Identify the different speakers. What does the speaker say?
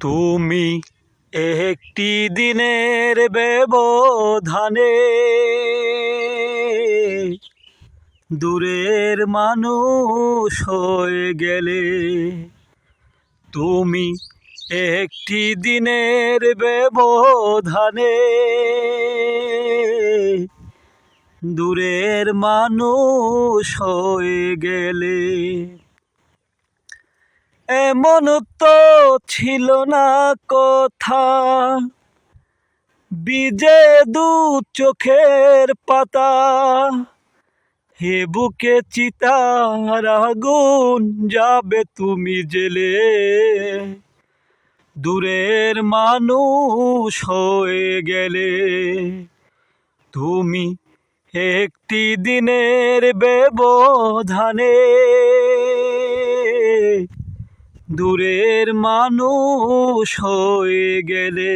Speaker 1: তুমি একটি দিনের ব্যবধানে দূরের মানুষ হয়ে গেলে, তুমি একটি দিনের ব্যবধানে দূরের মানুষ হয়ে গেলে এমন তো ছিল না কথা। বিজে দু চোখের পাতা। হে বুকে চিতার আগুন, যাবে তুমি জেলে। দূরের মানুষ হয়ে গেলে। তুমি একটি দিনের ব্যবধানে। দূরের মানুষ হয়ে গেলে।